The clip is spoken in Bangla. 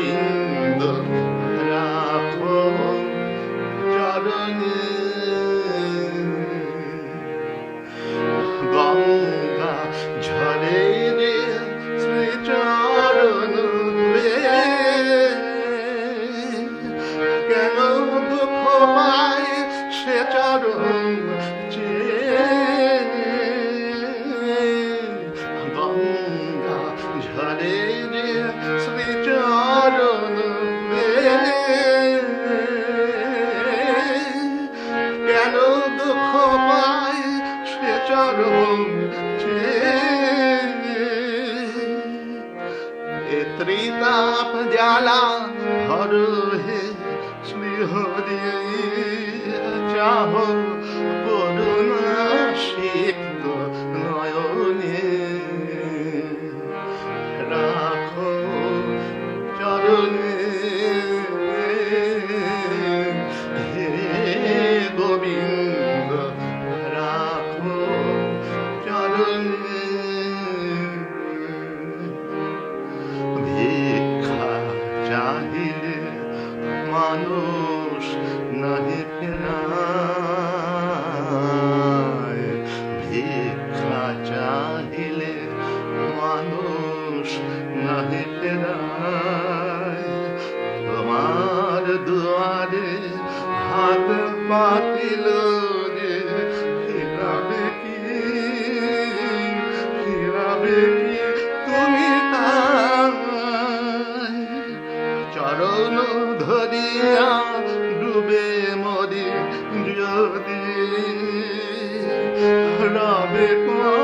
গোবিন্দ রাখো চরণে গঙ্গা ঝরে রে শ্রীচরণ কেন দুঃখ পায় সে চরণ গঙ্গা ঝরে ত্রিতাপ জ্বালা হরু শ্রী হরি মানুষ নাহি পেনায় ভিক্ষা চাহিলে মানুষ নাহি পেনায় তোমার দুয়ারে হাত পাতিল ਦੁਨੀਆ ਦੀ ਹੜਾਵੇ ਪਾ